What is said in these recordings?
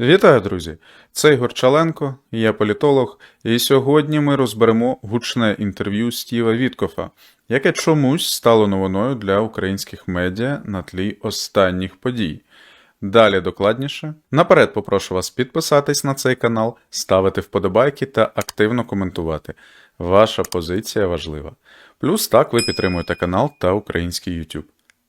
Вітаю, друзі! Це Ігор Чаленко, я політолог, і сьогодні ми розберемо гучне інтерв'ю Стіва Віткофа, яке чомусь стало новиною для українських медіа на тлі останніх подій. Далі докладніше. Наперед попрошу вас підписатись на цей канал, ставити вподобайки та активно коментувати. Ваша позиція важлива. Плюс так ви підтримуєте канал та український YouTube.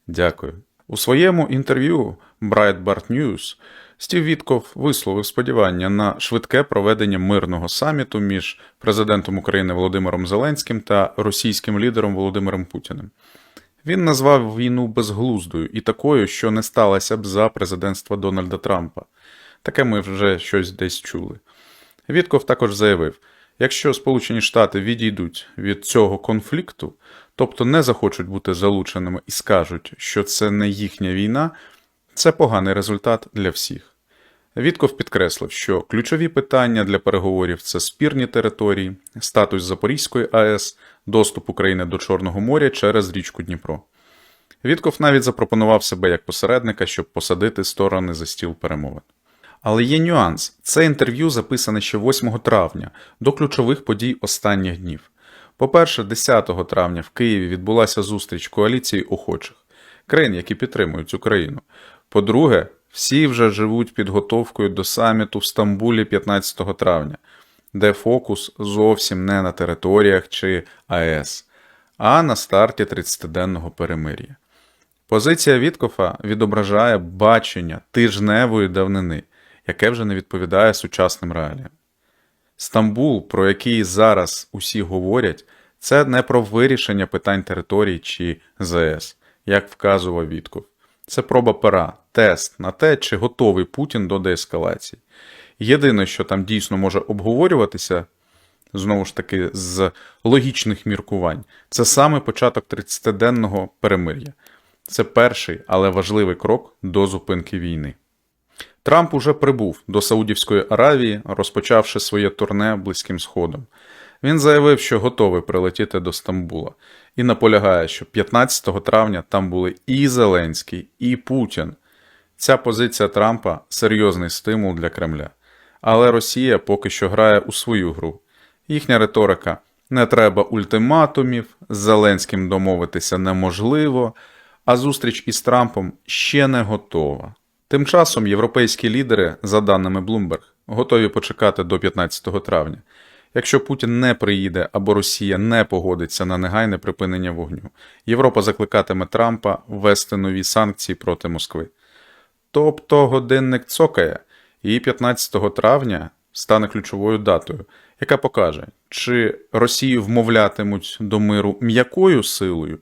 Дякую. У своєму інтерв'ю Breitbart News Стів Вітков висловив сподівання на швидке проведення мирного саміту між президентом України Володимиром Зеленським та російським лідером Володимиром Путіним. Він назвав війну безглуздою і такою, що не сталося б за президентства Дональда Трампа. Таке ми вже щось десь чули. Вітков також заявив: якщо Сполучені Штати відійдуть від цього конфлікту, тобто не захочуть бути залученими і скажуть, що це не їхня війна, це поганий результат для всіх. Вітков підкреслив, що ключові питання для переговорів це спірні території, статус Запорізької АЕС, доступ України до Чорного моря через річку Дніпро. Вітков навіть запропонував себе як посередника, щоб посадити сторони за стіл перемовин. Але є нюанс: це інтерв'ю записане ще 8 травня до ключових подій останніх днів. По-перше, 10 травня в Києві відбулася зустріч коаліції охочих країн, які підтримують Україну. По-друге, всі вже живуть підготовкою до саміту в Стамбулі 15 травня, де фокус зовсім не на територіях чи АЕС, а на старті 30-денного перемир'я. Позиція Віткофа відображає бачення тижневої давнини, яке вже не відповідає сучасним реаліям. Стамбул, про який зараз усі говорять, це не про вирішення питань територій чи ЗС, як вказував Вітков. Це проба пера, тест на те, чи готовий Путін до деескалації. Єдине, що там дійсно може обговорюватися, знову ж таки, з логічних міркувань, це саме початок 30-денного перемир'я. Це перший, але важливий крок до зупинки війни. Трамп уже прибув до Саудівської Аравії, розпочавши своє турне Близьким Сходом. Він заявив, що готовий прилетіти до Стамбула, і наполягає, що 15 травня там були і Зеленський, і Путін. Ця позиція Трампа серйозний стимул для Кремля. Але Росія поки що грає у свою гру. Їхня риторика не треба ультиматумів, з Зеленським домовитися неможливо, а зустріч із Трампом ще не готова. Тим часом європейські лідери, за даними Bloomberg, готові почекати до 15 травня. Якщо Путін не приїде або Росія не погодиться на негайне припинення вогню, Європа закликатиме Трампа ввести нові санкції проти Москви. Тобто годинник цокає, і 15 травня стане ключовою датою, яка покаже, чи Росію вмовлятимуть до миру м'якою силою,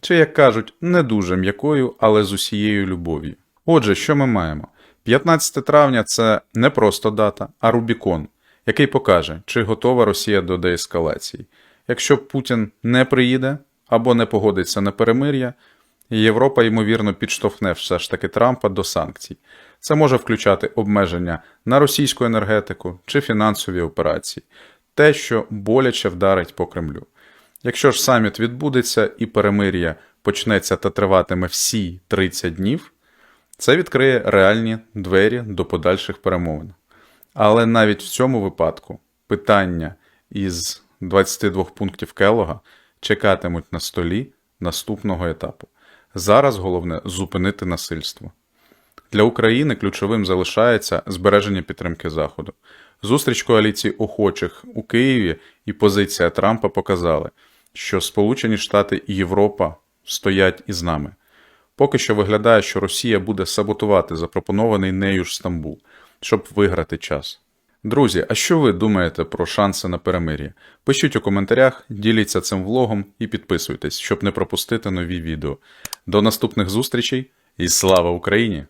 чи, як кажуть, не дуже м'якою, але з усією любов'ю. Отже, що ми маємо? 15 травня це не просто дата, а Рубікон, який покаже, чи готова Росія до деескалації. Якщо Путін не приїде або не погодиться на перемир'я, Європа, ймовірно, підштовхне все ж таки Трампа до санкцій. Це може включати обмеження на російську енергетику чи фінансові операції, те, що боляче вдарить по Кремлю. Якщо ж саміт відбудеться і перемир'я почнеться та триватиме всі 30 днів, це відкриє реальні двері до подальших перемовин. Але навіть в цьому випадку питання із 22 пунктів Келога чекатимуть на столі наступного етапу. Зараз головне зупинити насильство. Для України ключовим залишається збереження підтримки Заходу. Зустріч коаліції охочих у Києві і позиція Трампа показали, що Сполучені Штати і Європа стоять із нами. Поки що виглядає, що Росія буде саботувати запропонований нею ж Стамбул, щоб виграти час. Друзі, а що ви думаєте про шанси на перемир'я? Пишіть у коментарях, діліться цим влогом і підписуйтесь, щоб не пропустити нові відео. До наступних зустрічей і слава Україні!